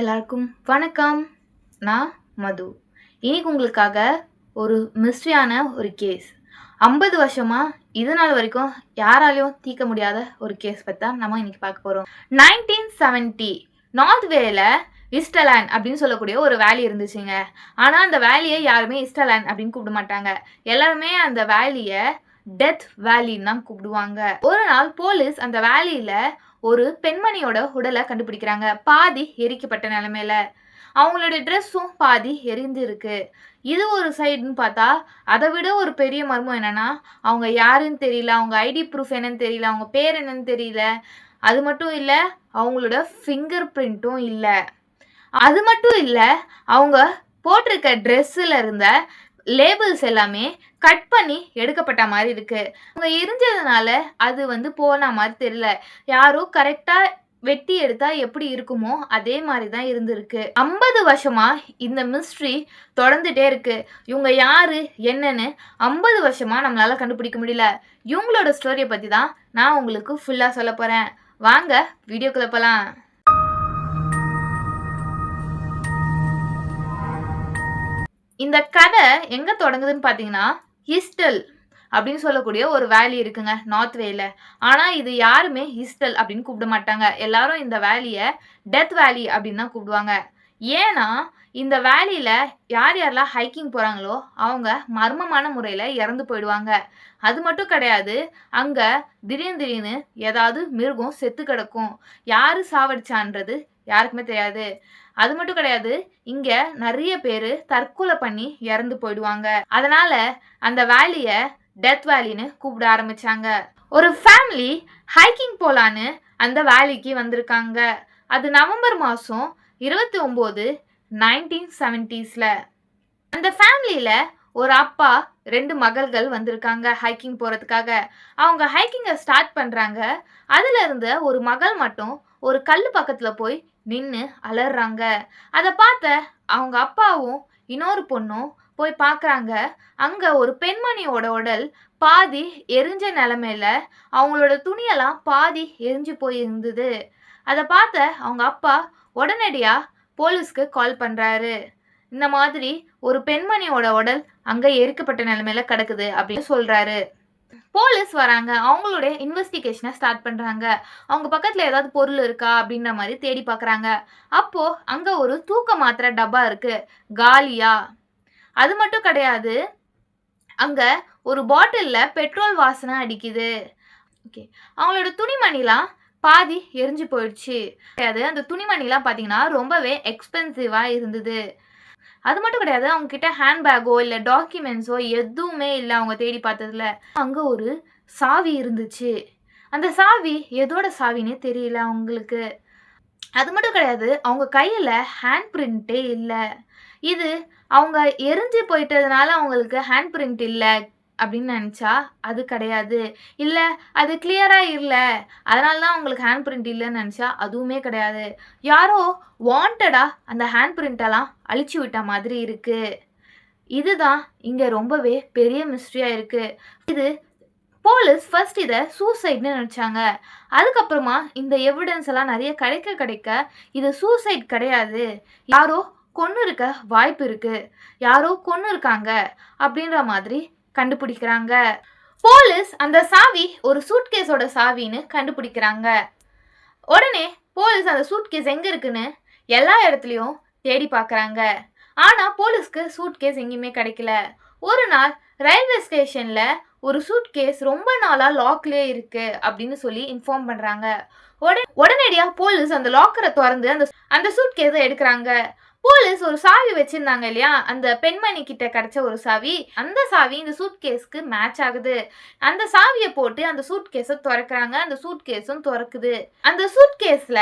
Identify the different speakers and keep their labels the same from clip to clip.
Speaker 1: எல்லாருக்கும் வணக்கம். நான் மது. இன்னைக்கு உங்களுக்காக ஒரு மிஸ்ட்ரியான ஒரு கேஸ் ஐம்பது வருஷமா இது நாள் வரைக்கும் யாராலையும் தீர்க்க முடியாத ஒரு கேஸ் பற்றி தான் நம்ம இன்னைக்கு பார்க்க போகிறோம் நைன்டீன் செவன்ட்டி நார்த் வேல இஸ்டலேண்ட் அப்படின்னு சொல்லக்கூடிய ஒரு வேலி இருந்துச்சுங்க. ஆனால் அந்த வேலியை யாருமே இஸ்டலேண்ட் அப்படின்னு கூப்பிட மாட்டாங்க. எல்லாருமே அந்த வேலியை டெத் வேலின்னு தான் கூப்பிடுவாங்க. ஒரு நாள் போலீஸ் அந்த வேலியில ஒரு பெண்மணியோட உடலை கண்டுபிடிக்கிறாங்க. பாதி எரிக்கப்பட்ட நிலைமையில. அவங்களுடைய ட்ரெஸ்ஸும் பாதி எரிந்து இருக்கு இது ஒரு சைடுன்னு பார்த்தா அதை விட ஒரு பெரிய மர்மம் என்னன்னா அவங்க யாருன்னு தெரியல அவங்க ஐடி ப்ரூஃப் என்னன்னு தெரியல அவங்க பேர் என்னன்னு தெரியல. அது மட்டும் இல்லை அவங்களோட ஃபிங்கர் பிரிண்ட்டும் இல்லை. அது மட்டும் இல்லை அவங்க போட்டிருக்க ட்ரெஸ்ஸில் இருந்த லேபிள்ஸ் எல்லாமே கட் பண்ணி எடுக்கப்பட்ட மாதிரி இருக்கு. அவங்க எரிஞ்சதுனால அது வந்து போன மாதிரி தெரியல. யாரோ கரெக்டா வெட்டி எடுத்தா எப்படி இருக்குமோ அதே மாதிரி தான் இருந்திருக்கு. ஐம்பது வருஷமா இந்த மிஸ்ட்ரி தொடர்ந்துட்டே இருக்கு. இவங்க யாரு என்னன்னு ஐம்பது வருஷமா நம்மளால கண்டுபிடிக்க முடியல. இவங்களோட ஸ்டோரியை பத்தி தான் நான் உங்களுக்கு ஃபுல்லா சொல்ல போறேன். வாங்க வீடியோக்குள்ள போலாம். இந்த கதை எங்க தொடங்குதுன்னு பார்த்தீங்கன்னா ஹிஸ்டல் அப்படின்னு சொல்லக்கூடிய ஒரு வேலி இருக்குங்க நார்த் வேல ஆனா இது யாருமே ஹிஸ்டல் அப்படின்னு கூப்பிட மாட்டாங்க. எல்லாரும் இந்த வேலியை டெத் வேலி அப்படின்னு தான் கூப்பிடுவாங்க. ஏன்னா இந்த வேலியில் யார் யாரெல்லாம் ஹைக்கிங் போகிறாங்களோ அவங்க மர்மமான முறையில் இறந்து போயிடுவாங்க. அது மட்டும் கிடையாது அங்கே திடீர்னு திடீர்னு ஏதாவது மிருகம் செத்து கிடக்கும். யார் சாவடிச்சான்றது யாருக்குமே தெரியாது. அது மட்டும் கிடையாது இங்க நிறைய பேர் தற்கொலை பண்ணி இறந்து போயிடுவாங்க. அதனால அந்த வேலியை டெத் வேலின்னு கூப்பிட ஆரம்பிச்சாங்க. ஒரு ஃபேமிலி ஹைக்கிங் போலான்னு அந்த வேலிக்கு வந்திருக்காங்க. அது நவம்பர் மாதம் இருபத்தி ஒம்பது நைன்டீன் செவன்டீஸில் அந்த ஃபேமிலியில் ஒரு அப்பா ரெண்டு மகள்கள் வந்திருக்காங்க ஹைக்கிங் போகிறதுக்காக அவங்க ஹைக்கிங்கை ஸ்டார்ட் பண்ணுறாங்க அதில் இருந்த ஒரு மகள் மட்டும் ஒரு கல் பக்கத்தில் போய் நின்று அலறாங்க. அதை பார்த்த அவங்க அப்பாவும் இன்னொரு பொண்ணும் போய் பார்க்குறாங்க அங்கே ஒரு பெண்மணியோட உடல் பாதி எரிஞ்ச நிலமையில அவங்களோட துணியெல்லாம் பாதி எரிஞ்சு போய் இருந்தது அதை பார்த்த அவங்க அப்பா உடனடியாக போலீஸ்க்கு கால் பண்ணுறாரு இந்த மாதிரி ஒரு பெண்மணியோட உடல் அங்கே எரிக்கப்பட்ட நிலமையில கிடக்குது அப்படின்னு சொல்கிறாரு போலீஸ் வராங்க. அவங்களுடைய இன்வெஸ்டிகேஷனை ஸ்டார்ட் பண்ணுறாங்க அவங்க பக்கத்தில் ஏதாவது பொருள் இருக்கா அப்படின்ற மாதிரி தேடி பார்க்குறாங்க அப்போது அங்கே ஒரு தூக்க மாத்திரை டப்பா இருக்குது காலியா. அது மட்டும் கிடையாது. அங்கே ஒரு பாட்டிலில் பெட்ரோல் வாசனை அடிக்குது. ஓகே அவங்களோட துணிமணிலாம் பாதி எரிஞ்சு போயிடுச்சு. கிடையாது. அந்த துணிமணிலாம் பார்த்தீங்கன்னா ரொம்பவே எக்ஸ்பென்சிவாக இருந்தது. அது மட்டும் கிடையாது. அவங்க கிட்ட ஹேண்ட்பேக்கோ இல்லை டாக்குமெண்ட்ஸோ எதுவுமே இல்லை அவங்க தேடி பார்த்ததுல. அங்கே ஒரு சாவி இருந்துச்சு. அந்த சாவி எதோட சாவின்னே தெரியல அவங்களுக்கு. அது மட்டும் கிடையாது. அவங்க கையில் ஹேண்ட் பிரிண்ட்டே இல்லை. இது அவங்க எரிஞ்சு போயிட்டதுனால அவங்களுக்கு ஹேண்ட் பிரிண்ட் இல்லை. அப்படின்னு நினச்சா அது கிடையாது. இல்லை அது கிளியராக இல்லை. அதனால தான் உங்களுக்கு ஹேண்ட் பிரிண்ட் இல்லைன்னு நினச்சா அதுவுமே கிடையாது. யாரோ வாண்டடாக அந்த ஹேண்ட் பிரிண்டெல்லாம் அழிச்சு விட்ட மாதிரி இருக்குது இதுதான் இங்கே ரொம்பவே பெரிய மிஸ்ட்ரியாக இருக்குது இது போலீஸ் ஃபர்ஸ்ட் இதை சூசைட்னு நினச்சாங்க. அதுக்கப்புறமா இந்த எவிடன்ஸ் எல்லாம் நிறைய கிடைக்க கிடைக்க இது சூசைட் கிடையாது. யாரோ கொன்று இருக்க வாய்ப்பு இருக்குது யாரோ கொன்று இருக்காங்க அப்படின்ற மாதிரி கண்டுபிடிக்கிறாங்க. போலீஸ் அந்த சாவி ஒரு சூட்கேஸோட சாவின்னு கண்டுபிடிக்கிறாங்க. உடனே போலீஸ் அந்த சூட்கேஸ் எங்கே இருக்குன்னு எல்லா இடத்துலையும் தேடி பார்க்குறாங்க ஆனால் போலீஸ்க்கு சூட்கேஸ் எங்கேயுமே கிடைக்கல. ஒரு நாள் ரயில்வே ஸ்டேஷனில் ஒரு சூட்கேஸ் ரொம்ப நாளாக லாக்லேயே இருக்குது அப்படின்னு சொல்லி இன்ஃபார்ம் பண்ணுறாங்க உடனே உடனடியாக போலீஸ் அந்த லாக்கரை திறந்து அந்த அந்த சூட்கேஸை எடுக்கிறாங்க. போலீஸ் ஒரு சாவி வச்சிருந்தாங்க இல்லையா? அந்த பெண்மணி கிட்ட கிடைச்ச ஒரு சாவி. அந்த சாவி இந்த சூட் கேஸ்க்கு மேட்ச் ஆகுது. அந்த சாவியை போட்டு அந்த சூட் கேஸை திறக்கிறாங்க. அந்த சூட் கேஸும் திறக்குது. அந்த சூட் கேஸ்ல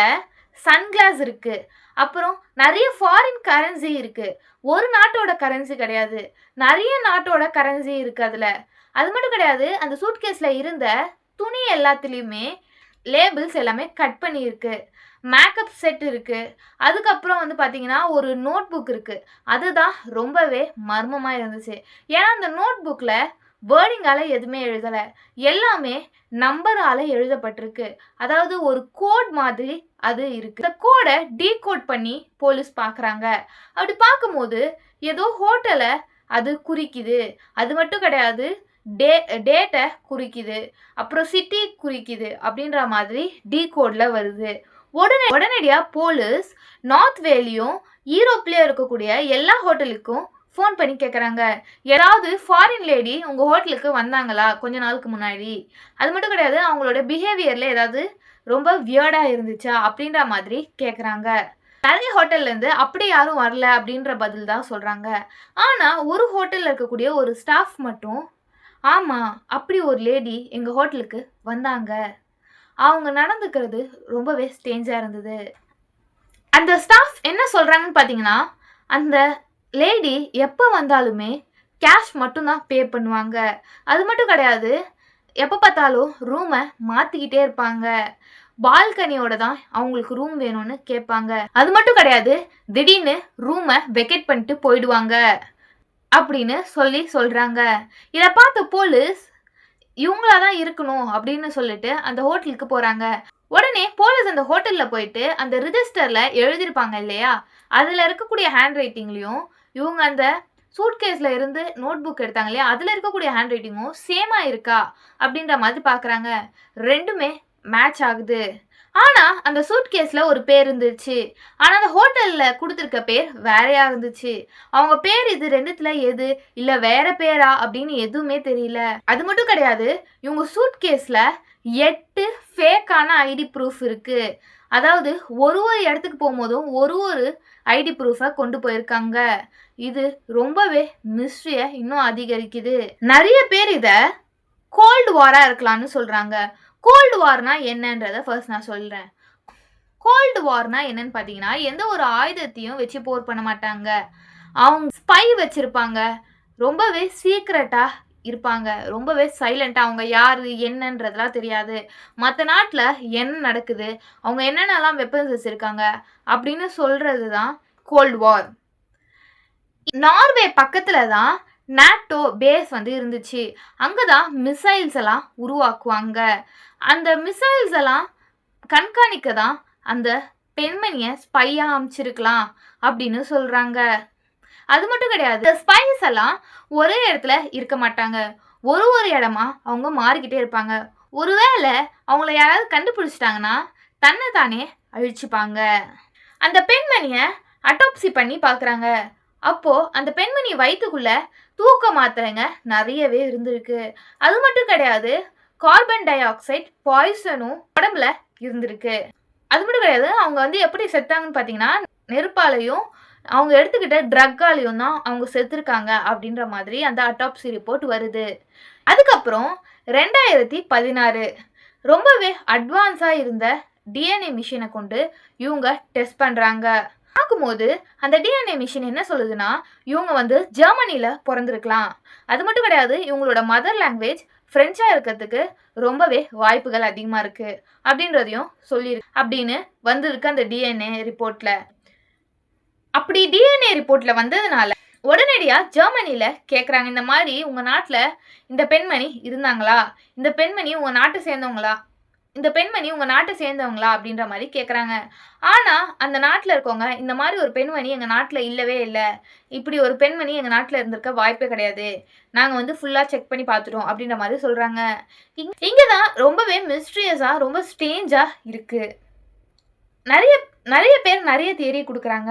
Speaker 1: சன்கிளாஸ் இருக்கு. அப்புறம் நிறைய ஃபாரின் கரன்சி இருக்கு. ஒரு நாட்டோட கரன்சி கிடையாது. நிறைய நாட்டோட கரன்சி இருக்கு அதுல. அது மட்டும் கிடையாது. அந்த சூட் இருந்த துணி எல்லாத்துலேயுமே லேபிள்ஸ் எல்லாமே கட் பண்ணியிருக்கு. மேக்கப் செட் இருக்குது அதுக்கப்புறம் வந்து பார்த்தீங்கன்னா ஒரு நோட் புக் இருக்குது அதுதான் ரொம்பவே மர்மமாக இருந்துச்சு ஏன்னா அந்த நோட் புக்கில் வேர்டிங்கால் எதுவுமே எழுதலை எல்லாமே நம்பரால் எழுதப்பட்டிருக்கு. அதாவது ஒரு கோட் மாதிரி அது இருக்கு. இந்த கோட டீகோட் பண்ணி போலீஸ் பார்க்குறாங்க. அப்படி பார்க்கும்போது ஏதோ ஹோட்டலை அது குறிக்குது. அது மட்டும் கிடையாது. டே டேட்டை குறிக்குது. அப்புறம் சிட்டி குறிக்குது. அப்படின்ற மாதிரி டீகோட்ல வருது. உடனே உடனடியாக போலீஸ் நார்த் வேலியும், ஈரோப்லேயும் இருக்கக்கூடிய எல்லா ஹோட்டலுக்கும் ஃபோன் பண்ணி கேட்குறாங்க. யாராவது ஃபாரின் லேடி உங்கள் ஹோட்டலுக்கு வந்தாங்களா? கொஞ்ச நாளுக்கு முன்னாடி. அது மட்டும் கிடையாது. அவங்களோட பிஹேவியரில் ஏதாவது ரொம்ப வியர்டாக இருந்துச்சா? அப்படின்ற மாதிரி கேட்குறாங்க. நிறைய ஹோட்டல்லேருந்து அப்படி யாரும் வரல அப்படின்ற பதில் தான் சொல்கிறாங்க ஆனால் ஒரு ஹோட்டலில் இருக்கக்கூடிய ஒரு ஸ்டாஃப் மட்டும், ஆமாம் அப்படி ஒரு லேடி எங்கள் ஹோட்டலுக்கு வந்தாங்க. அவங்க நடந்துக்கிறது ரொம்பவே ஸ்டேஞ்சாக இருந்தது. அந்த ஸ்டாஃப் என்ன சொல்கிறாங்கன்னு பார்த்தீங்கன்னா, அந்த லேடி எப்போ வந்தாலுமே கேஷ் மட்டும் தான் பே பண்ணுவாங்க. அது மட்டும் கிடையாது. எப்போ பார்த்தாலும் ரூமை மாற்றிக்கிட்டே இருப்பாங்க. பால்கனியோட தான் அவங்களுக்கு ரூம் வேணும்னு கேட்பாங்க. அது மட்டும் கிடையாது. திடீர்னு ரூமை வெக்கேட் பண்ணிட்டு போயிடுவாங்க. அப்படின்னு சொல்லி சொல்கிறாங்க இதை பார்த்த போலீஸ் இவங்களா தான் இருக்கணும் அப்படின்னு சொல்லிட்டு அந்த ஹோட்டலுக்கு போறாங்க. உடனே போலீஸ் அந்த ஹோட்டல்ல போயிட்டு அந்த ரிஜிஸ்டர்ல எழுதியிருப்பாங்க இல்லையா? அதுல இருக்கக்கூடிய ஹேண்ட் ரைட்டிங்லயும் இவங்க அந்த சூட்கேஸ்ல இருந்து நோட் புக் எடுத்தாங்க இல்லையா? அதுல இருக்கக்கூடிய ஹேண்ட் ரைட்டிங்கும் சேமா இருக்கா? அப்படின்ற மாதிரி பார்க்குறாங்க. ரெண்டுமே மேட்ச் ஆகுது. ஆனா அந்த சூட்கேஸ்ல ஒரு பேர் இருந்துச்சு. ஆனா அந்த ஹோட்டல்ல கொடுத்துருக்க பேர் வேறையாக இருந்துச்சு. அவங்க பேர் இது ரெண்டுத்தில் எது? இல்ல வேற பேரா? அப்படின்னு எதுவுமே தெரியல. அது மட்டும் கிடையாது. இவங்க சூட்கேஸ்ல 8 ஃபேக்கான ஐடி ப்ரூஃப் இருக்கு. அதாவது ஒரு ஒரு இடத்துக்கு போகும்போதும் ஒரு ஒரு ஐடி ப்ரூஃபை கொண்டு போயிருக்காங்க. இது ரொம்பவே மிஸ்ட்ரிய இன்னும் அதிகரிக்குது. நிறைய பேர் இத கோல்டு வாரா இருக்கலாம்னு சொல்றாங்க. கோல்டு வார்னா என்னன்றதை ஃபர்ஸ்ட் நான் சொல்கிறேன் கோல்டு வார்னா என்னன்னு பார்த்தீங்கன்னா, எந்த ஒரு ஆயுதத்தையும் வச்சு போர் பண்ண மாட்டாங்க. அவங்க ஸ்பை வச்சுருப்பாங்க ரொம்பவே சீக்ரெட்டாக இருப்பாங்க. ரொம்பவே சைலண்ட்டாக அவங்க யார் என்னன்றதெல்லாம் தெரியாது. மற்ற நாட்டில் என்ன நடக்குது? அவங்க என்னென்னலாம் வெப்பன்ஸ் வச்சுருக்காங்க அப்படின்னு சொல்கிறது தான் கோல்டு வார். நார்வே பக்கத்தில் தான் நேட்டோ பேஸ் வந்து இருந்துச்சு. அங்கே தான் மிசைல்ஸ் எல்லாம் உருவாக்குவாங்க. அந்த மிசைல்ஸ் எல்லாம் கண்காணிக்க தான் அந்த பெண்மணியை ஸ்பையாக அமைச்சிருக்கலாம் அப்படின்னு சொல்கிறாங்க அது மட்டும் கிடையாது. ஸ்பைஸ் எல்லாம் ஒரே இடத்துல இருக்க மாட்டாங்க. ஒரு ஒரு இடமா அவங்க மாறிக்கிட்டே இருப்பாங்க. ஒருவேளை அவங்கள யாராவது கண்டுபிடிச்சிட்டாங்கன்னா, தன்னை தானே அழிச்சுப்பாங்க. அந்த பெண்மணியை அட்டாப்சி பண்ணி பார்க்குறாங்க. அப்போது அந்த பெண்மணி வயிற்றுக்குள்ளே தூக்க மாத்திரைங்க நிறையவே இருந்திருக்கு. அது மட்டும் கிடையாது. கார்பன் டை ஆக்சைடு பாய்சனும் உடம்புல இருந்திருக்கு. அது மட்டும் கிடையாது. அவங்க வந்து எப்படி செத்தாங்கன்னு பார்த்தீங்கன்னா, நெருப்பாலையும் அவங்க எடுத்துக்கிட்ட ட்ரக்காலையும் தான் அவங்க செத்துருக்காங்க அப்படின்ற மாதிரி அந்த அட்டாப்சி ரிப்போர்ட் வருது. அதுக்கப்புறம் 2016 ரொம்பவே அட்வான்ஸாக இருந்த டிஎன்ஏ மிஷினை கொண்டு இவங்க டெஸ்ட் பண்ணுறாங்க பார்க்கும்போது அந்த டிஎன்ஏ மிஷின் என்ன சொல்லுதுன்னா, இவங்க வந்து ஜெர்மனியில் பிறந்திருக்கலாம் அது மட்டும் கிடையாது. இவங்களோட மதர் லாங்குவேஜ் ஃப்ரெஞ்சாக இருக்கிறதுக்கு ரொம்பவே வாய்ப்புகள் அதிகமா இருக்கு. அப்படின்றதையும் சொல்லியிருக்கு. அப்படின்னு வந்திருக்கு அந்த டிஎன்ஏ ரிப்போர்ட்ல. அப்படி டிஎன்ஏ ரிப்போர்ட்ல வந்ததுனால, உடனடியா ஜெர்மனியில் கேட்குறாங்க. இந்த மாதிரி உங்க நாட்டில் இந்த பெண்மணி இருந்தாங்களா? இந்த பெண்மணி உங்கள் நாட்டை சேர்ந்தவங்களா? இந்த பெண்மணி உங்கள் நாட்டை சேர்ந்தவங்களா? அப்படின்ற மாதிரி கேட்குறாங்க. ஆனால் அந்த நாட்டில் இருக்கவங்க, இந்த மாதிரி ஒரு பெண்மணி எங்கள் நாட்டில் இல்லவே இல்லை இப்படி ஒரு பெண்மணி எங்கள் நாட்டில் இருந்திருக்க வாய்ப்பே கிடையாது. நாங்கள் வந்து ஃபுல்லாக செக் பண்ணி பார்த்துட்டோம் அப்படின்ற மாதிரி சொல்கிறாங்க இங் தான் ரொம்பவே மிஸ்ட்ரியஸாக ரொம்ப ஸ்டேஞ்சாக இருக்குது நிறைய நிறைய பேர் நிறைய தியரி கொடுக்குறாங்க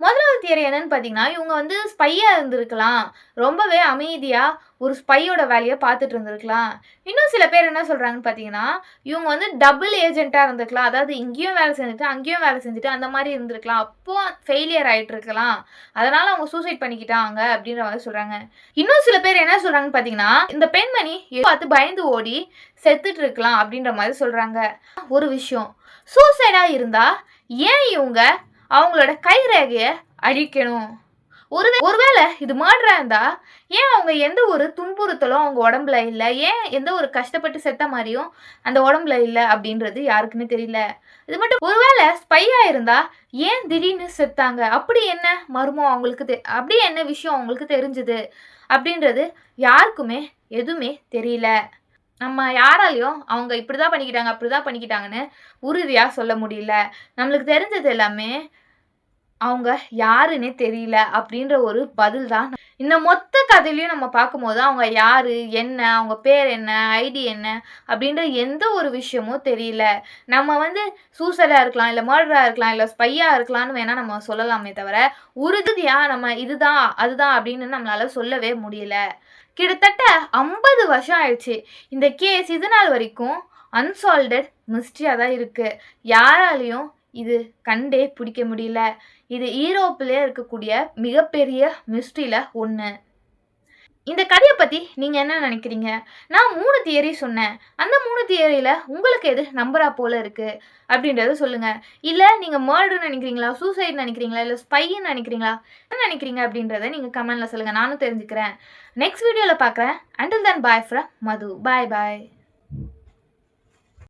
Speaker 1: முதலாவது தியரி என்னன்னு பார்த்தீங்கன்னா, இவங்க வந்து ஸ்பையாக இருந்திருக்கலாம். ரொம்பவே அமைதியாக ஒரு ஸ்பையோட வேலையை பார்த்துட்டு இருந்திருக்கலாம். இன்னும் சில பேர் என்ன சொல்கிறாங்கன்னு பார்த்தீங்கன்னா, இவங்க வந்து டபுள் ஏஜெண்ட்டாக இருந்திருக்கலாம். அதாவது இங்கேயும் வேலை செஞ்சுட்டு, அங்கேயும் வேலை செஞ்சுட்டு அந்த மாதிரி இருந்திருக்கலாம். அப்போ ஃபெயிலியர் ஆயிட்டுருக்கலாம். அதனால் அவங்க சூசைட் பண்ணிக்கிட்டாங்க அப்படின்ற மாதிரி சொல்கிறாங்க இன்னும் சில பேர் என்ன சொல்கிறாங்கன்னு பார்த்தீங்கன்னா, இந்த பெண்மணி பார்த்து பயந்து ஓடி செத்துட்டு இருக்கலாம் அப்படின்ற மாதிரி சொல்கிறாங்க ஒரு விஷயம். சூசைடாக இருந்தால் ஏன் இவங்க அவங்களோட கை ரேகையை அழிக்கணும்? ஒரு ஒருவேளை இது மர்டரா இருந்தா ஏன் அவங்க எந்த ஒரு துன்புறுத்தலும் அவங்க உடம்புல இல்லை? ஏன் எந்த ஒரு கஷ்டப்பட்டு செத்த மாதிரியும் அந்த உடம்புல இல்லை அப்படின்றது யாருக்குமே தெரியல. இது மட்டும் ஒருவேளை ஸ்பையா இருந்தா ஏன் திடீர்னு செத்தாங்க? அப்படி என்ன மர்மம் அவங்களுக்கு தெ அப்படி என்ன விஷயம் அவங்களுக்கு தெரிஞ்சுது? அப்படின்றது யாருக்குமே எதுவுமே தெரியல. நம்ம யாராலையும் அவங்க இப்படிதான் பண்ணிக்கிட்டாங்க அப்படி தான் பண்ணிக்கிட்டாங்கன்னு உறுதியாக சொல்ல முடியல. நம்மளுக்கு தெரிஞ்சது எல்லாமே அவங்க யாருன்னே தெரியல அப்படின்ற ஒரு பதில் தான் இந்த மொத்த கதையிலையும் நம்ம பார்க்கும்போது அவங்க யாரு என்ன அவங்க பேர் என்ன ஐடி என்ன அப்படின்ற எந்த ஒரு விஷயமும் தெரியல. நம்ம வந்து சூசைடாக இருக்கலாம் இல்லை மர்டராக இருக்கலாம் இல்லை ஸ்பையாக இருக்கலாம்னு வேணால் நம்ம சொல்லலாமே தவிர உறுதியாக நம்ம இதுதான் அதுதான் அப்படின்னு நம்மளால சொல்லவே முடியல. கிட்டத்தட்ட ஐம்பது வருஷம் ஆயிடுச்சு. இந்த கேஸ் இது நாள் வரைக்கும் அன்சால்டட் மிஸ்ட்ரியாக தான் இருக்குது யாராலையும் இது கண்டே பிடிக்க முடியல. இது ஈரோப்பிலே இருக்கக்கூடிய மிகப்பெரிய மிஸ்ட்ரியில் ஒன்று இந்த கதையை பற்றி நீங்கள் என்ன நினைக்கிறீங்க? நான் மூணு தியரி சொன்னேன். அந்த மூணு தியரியில் உங்களுக்கு எது நம்பரா போல் இருக்குது அப்படின்றத சொல்லுங்கள் இல்லை நீங்கள் மர்டர் நினைக்கிறீங்களா? சூசைட் நினைக்கிறீங்களா? இல்லை ஸ்பைன்னு நினைக்கிறீங்களா? என்ன நினைக்கிறீங்க அப்படின்றத நீங்கள் கமெண்டில் சொல்லுங்கள் நானும் தெரிஞ்சுக்கிறேன். நெக்ஸ்ட் வீடியோவில் பார்க்குறேன் until than bye from Madhu bye bye